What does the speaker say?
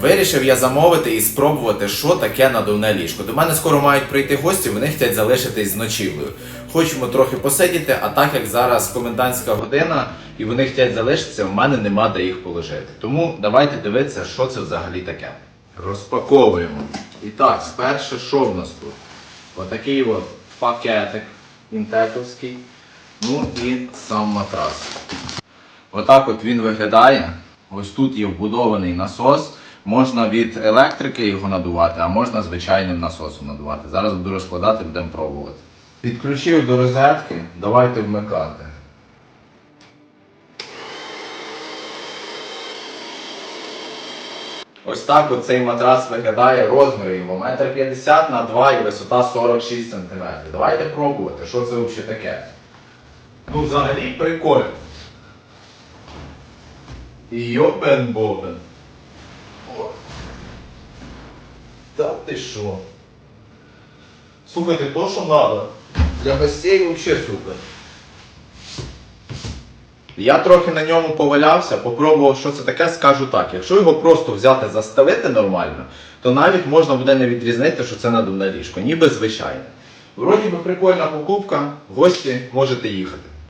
Вирішив я замовити і спробувати, що таке надувне ліжко. До мене скоро мають прийти гості, вони хочуть залишитись з ночівлею. Хочемо трохи посидіти, а так як зараз комендантська година і вони хочуть залишитися, в мене нема де їх положити. Тому давайте дивитися, що це взагалі таке. Розпаковуємо. І так, спершу що в нас тут? Отакий от пакетик інтековський. Ну і сам матрас. Отак от він виглядає. Ось тут є вбудований насос. Можна від електрики його надувати, а можна звичайним насосом надувати. Зараз буду розкладати, будемо пробувати. Підключив до розетки, давайте вмикати. Ось так от цей матрас виглядає розмір його 1,50 м на 2 і висота 46 см. Давайте пробувати, що це взагалі таке. Ну, взагалі прикольно. Йобен бобен. О. Та ти що? Слухайте, то що треба. Для гостей взагалі супер. Я трохи на ньому повалявся, попробував, що це таке, скажу так. Якщо його просто взяти заставити нормально, то навіть можна буде не відрізнити, що це надувне ліжко, ніби звичайне. Вроді би прикольна покупка, гості можете їхати.